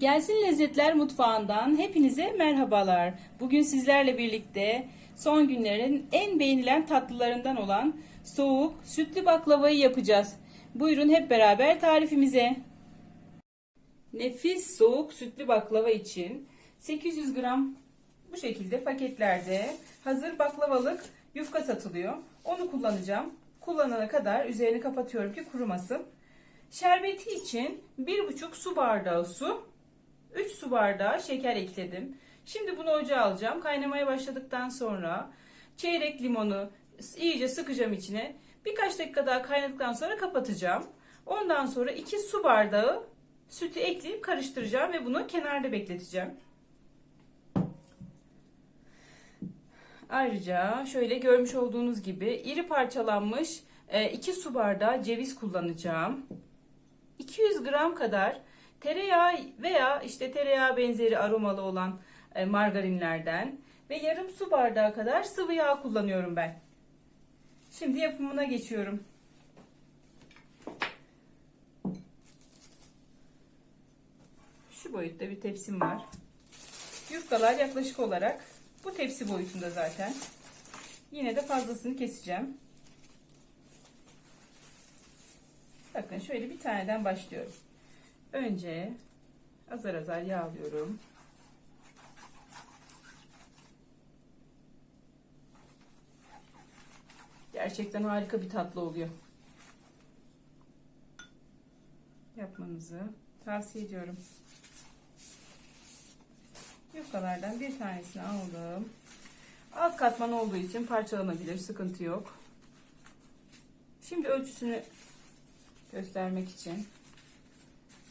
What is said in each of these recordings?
Gelsin Lezzetler Mutfağı'ndan hepinize merhabalar. Bugün sizlerle birlikte son günlerin en beğenilen tatlılarından olan soğuk sütlü baklavayı yapacağız. Buyurun hep beraber tarifimize. Nefis soğuk sütlü baklava için 800 gram bu şekilde paketlerde hazır baklavalık yufka satılıyor. Onu kullanacağım. Kullanana kadar üzerini kapatıyorum ki kurumasın. Şerbeti için 1,5 su bardağı su, 3 su bardağı şeker ekledim. Şimdi bunu ocağa alacağım. Kaynamaya başladıktan sonra çeyrek limonu iyice sıkacağım içine. Birkaç dakika daha kaynadıktan sonra kapatacağım. Ondan sonra 2 su bardağı sütü ekleyip karıştıracağım ve bunu kenarda bekleteceğim. Ayrıca şöyle görmüş olduğunuz gibi iri parçalanmış 2 su bardağı ceviz kullanacağım. 200 gram kadar tereyağı veya işte tereyağı benzeri aromalı olan e, margarinlerden ve yarım su bardağı kadar sıvı yağ kullanıyorum ben. Şimdi yapımına geçiyorum. Şu boyutta bir tepsim var. Yufkalar yaklaşık olarak bu tepsi boyutunda zaten. Yine de fazlasını keseceğim. Bakın şöyle bir taneden başlıyorum. Önce azar azar yağlıyorum. Gerçekten harika bir tatlı oluyor. Yapmanızı tavsiye ediyorum. Yufkalardan bir tanesini aldım. Alt katman olduğu için parçalanabilir. Sıkıntı yok. Şimdi ölçüsünü göstermek için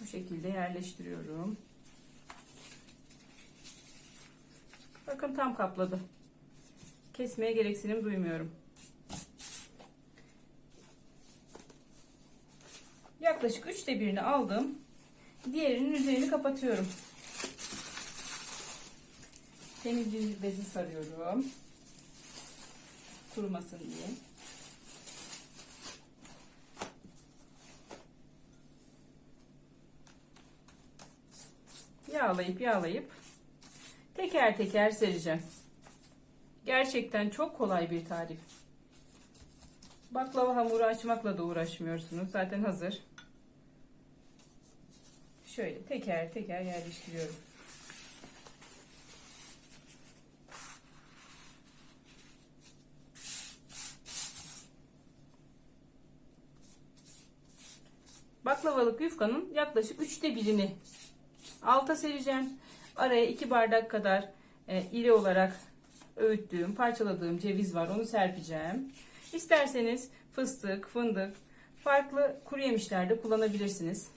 bu şekilde yerleştiriyorum. Bakın tam kapladı. Kesmeye gereksinim duymuyorum. Yaklaşık üçte birini aldım. Diğerinin üzerini kapatıyorum. Temiz bir bezi sarıyorum. Kurumasın diye. Yağlayıp yağlayıp teker teker sereceğim. Gerçekten çok kolay bir tarif. Baklava hamuru açmakla da uğraşmıyorsunuz. Zaten hazır. Şöyle teker teker yerleştiriyorum. Baklavalık yufkanın yaklaşık üçte birini alta sereceğim. Araya iki bardak kadar e, iri olarak öğüttüğüm, parçaladığım ceviz var. Onu serpeceğim. İsterseniz fıstık, fındık, farklı kuru yemişler de kullanabilirsiniz.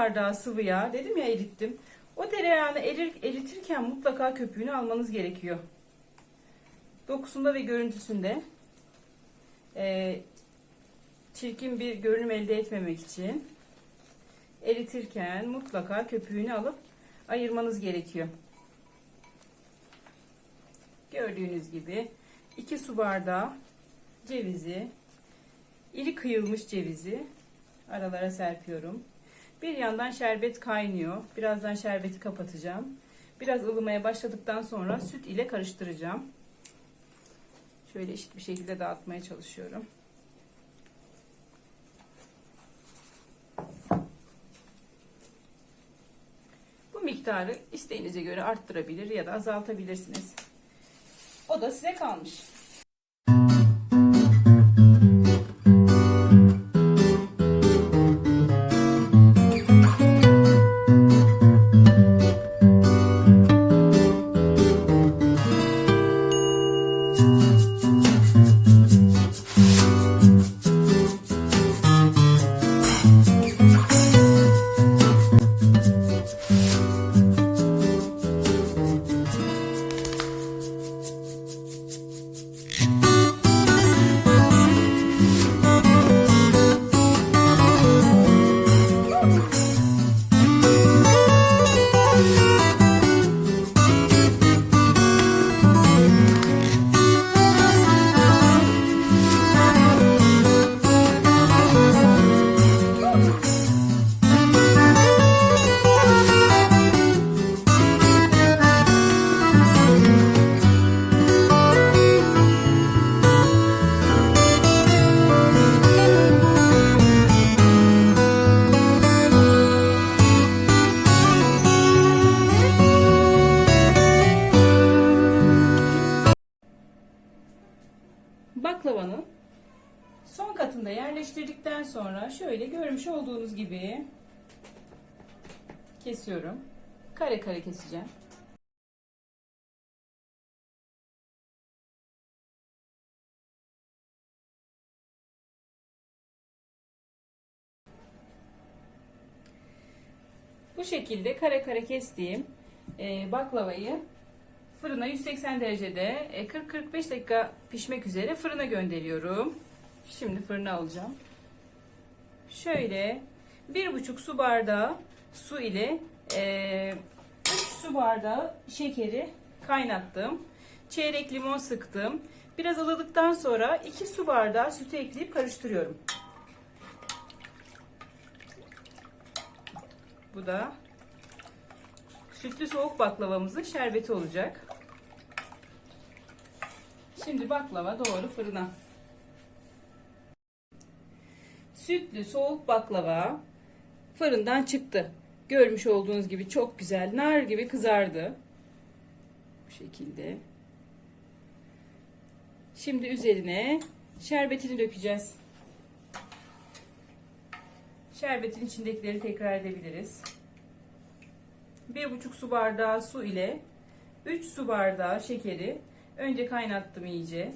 Bardağı sıvı yağ dedim ya erittim. O tereyağını erir, eritirken mutlaka köpüğünü almanız gerekiyor. Dokusunda ve görüntüsünde e, çirkin bir görünüm elde etmemek için eritirken mutlaka köpüğünü alıp ayırmanız gerekiyor. Gördüğünüz gibi 2 su bardağı cevizi, iri kıyılmış cevizi aralara serpiyorum. Bir yandan şerbet kaynıyor. Birazdan şerbeti kapatacağım. Biraz ılımaya başladıktan sonra süt ile karıştıracağım. Şöyle eşit bir şekilde dağıtmaya çalışıyorum. Bu miktarı isteğinize göre arttırabilir ya da azaltabilirsiniz. O da size kalmış. Son katında yerleştirdikten sonra şöyle görmüş olduğunuz gibi kesiyorum. Kare kare keseceğim. Bu şekilde kare kare kestiğim e, baklavayı fırına 180 derecede e, 40-45 dakika pişmek üzere fırına gönderiyorum. Şimdi fırına alacağım. Şöyle bir buçuk su bardağı su ile e, 3 su bardağı şekeri kaynattım. Çeyrek limon sıktım. Biraz ılıdıktan sonra 2 su bardağı sütü ekleyip karıştırıyorum. Bu da sütlü soğuk baklavamızın şerbeti olacak. Şimdi baklava doğru fırına. Sütlü soğuk baklava fırından çıktı. Görmüş olduğunuz gibi çok güzel nar gibi kızardı. Bu şekilde. Şimdi üzerine şerbetini dökeceğiz. Şerbetin içindekileri tekrar edebiliriz. 1,5 su bardağı su ile 3 su bardağı şekeri önce kaynattım iyice.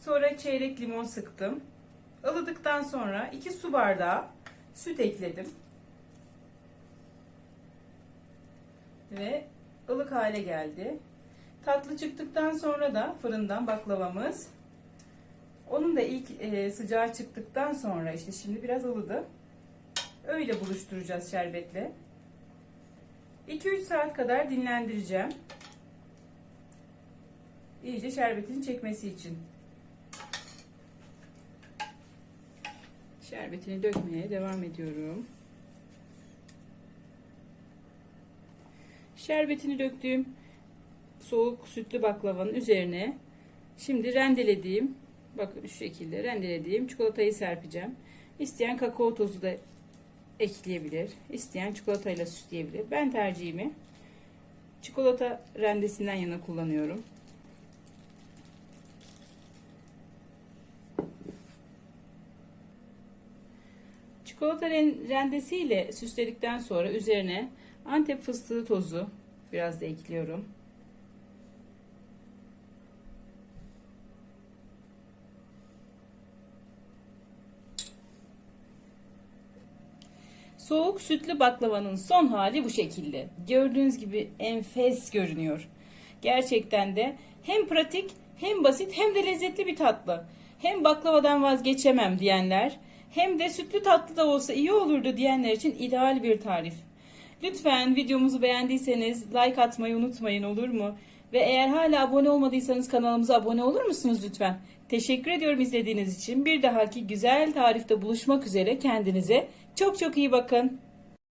Sonra çeyrek limon sıktım. Ilıdıktan sonra 2 su bardağı süt ekledim. Ve ılık hale geldi. Tatlı çıktıktan sonra da fırından baklavamız. Onun da ilk e, sıcağı çıktıktan sonra işte şimdi biraz ılıdı. Öyle buluşturacağız şerbetle. 2-3 saat kadar dinlendireceğim. İyice şerbetin çekmesi için. Şerbetini dökmeye devam ediyorum. Şerbetini döktüğüm soğuk sütlü baklavanın üzerine şimdi rendelediğim bakın şu şekilde rendelediğim çikolatayı serpeceğim. İsteyen kakao tozu da ekleyebilir. İsteyen çikolatayla süsleyebilir. Ben tercihimi çikolata rendesinden yana kullanıyorum. Çikolata rendesiyle süsledikten sonra üzerine Antep fıstığı tozu biraz da ekliyorum. Soğuk sütlü baklavanın son hali bu şekilde. Gördüğünüz gibi enfes görünüyor. Gerçekten de hem pratik hem basit hem de lezzetli bir tatlı. Hem baklavadan vazgeçemem diyenler hem de sütlü tatlı da olsa iyi olurdu diyenler için ideal bir tarif. Lütfen videomuzu beğendiyseniz like atmayı unutmayın olur mu? Ve eğer hala abone olmadıysanız kanalımıza abone olur musunuz lütfen? Teşekkür ediyorum izlediğiniz için. Bir dahaki güzel tarifte buluşmak üzere kendinize çok çok iyi bakın.